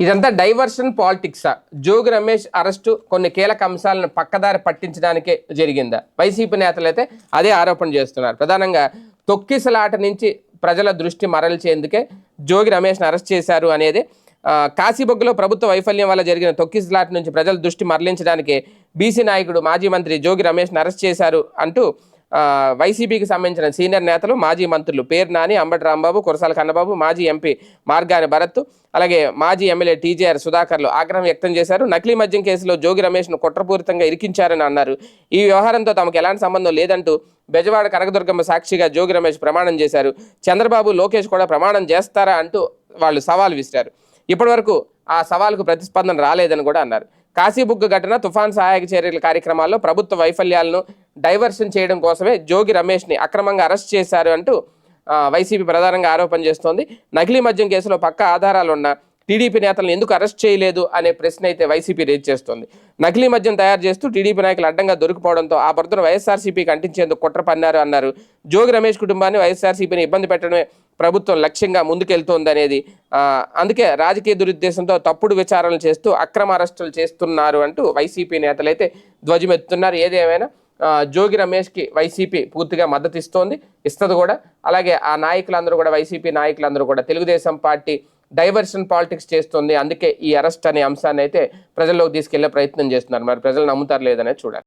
ఇదంతా డైవర్షన్ పాలిటిక్సా. జోగి రమేష్ అరెస్టు కొన్ని కీలక అంశాలను పక్కదారి పట్టించడానికే జరిగిందా? వైసీపీ నేతలు అయితే అదే ఆరోపణ చేస్తున్నారు. ప్రధానంగా తొక్కిసలాట నుంచి ప్రజల దృష్టి మరల్చేందుకే జోగి రమేష్ని అరెస్ట్ చేశారు అనేది కాశీబొగ్గులో ప్రభుత్వ వైఫల్యం వల్ల జరిగిన తొక్కిసలాట నుంచి ప్రజల దృష్టి మరలించడానికి బీసీ నాయకుడు మాజీ మంత్రి జోగి రమేష్ను అరెస్ట్ చేశారు అంటూ వైసీపీకి సంబంధించిన సీనియర్ నేతలు మాజీ మంత్రులు పేరు నాని అంబటి రాంబాబు కురసాల కన్నబాబు మాజీ ఎంపీ మార్గాని భరత్ అలాగే మాజీ ఎమ్మెల్యే టీజేఆర్ సుధాకర్లు ఆగ్రహం వ్యక్తం చేశారు. నకిలీ మద్యం కేసులో జోగి రమేష్ను కుట్రపూరితంగా ఇరికించారని అన్నారు. ఈ వ్యవహారంతో తమకు ఎలాంటి సంబంధం లేదంటూ బెజవాడ కనకదుర్గమ్మ సాక్షిగా జోగి రమేష్ ప్రమాణం చేశారు. చంద్రబాబు లోకేష్ కూడా ప్రమాణం చేస్తారా అంటూ వాళ్ళు సవాల్ విసిరారు. ఇప్పటివరకు ఆ సవాల్కు ప్రతిస్పందన రాలేదని కూడా అన్నారు. కాశీబుగ్గు ఘటన తుఫాన్ సహాయక చర్యల కార్యక్రమాల్లో ప్రభుత్వ వైఫల్యాలను డైవర్షన్ చేయడం కోసమే జోగి రమేష్ని అక్రమంగా అరెస్ట్ చేశారు అంటూ వైసీపీ ప్రధానంగా ఆరోపణ చేస్తోంది. నకిలీ మద్యం కేసులో పక్క ఆధారాలున్న టీడీపీ నేతలను ఎందుకు అరెస్ట్ చేయలేదు అనే ప్రశ్న అయితే వైసీపీ రేజ్ చేస్తోంది. నకిలీ మద్యం తయారు చేస్తూ టీడీపీ నాయకులు అడ్డంగా దొరికిపోవడంతో ఆ బురదను వైఎస్ఆర్సీపీకి అంటించేందుకు కుట్ర పన్నారు అన్నారు. జోగి రమేష్ కుటుంబాన్ని వైఎస్ఆర్సీపీని ఇబ్బంది పెట్టడమే ప్రభుత్వం లక్ష్యంగా ముందుకెళ్తోంది అనేది అందుకే రాజకీయ దురుద్దేశంతో తప్పుడు విచారణలు చేస్తూ అక్రమ అరెస్టులు చేస్తున్నారు అంటూ వైసీపీ నేతలైతే ధ్వజమెత్తుతున్నారు. ఏదేమైనా జోగి రమేష్కి వైసీపీ పూర్తిగా మద్దతు ఇస్తోంది ఇస్తుంది కూడా. అలాగే ఆ నాయకులందరూ కూడా వైసీపీ నాయకులందరూ కూడా తెలుగుదేశం పార్టీ డైవర్షన్ పాలిటిక్స్ చేస్తుంది. అందుకే ఈ అరెస్ట్ అనే అంశాన్ని అయితే ప్రజల్లోకి తీసుకెళ్ళే ప్రయత్నం చేస్తున్నారు. మరి ప్రజలు నమ్ముతారు లేదనే చూడాలి.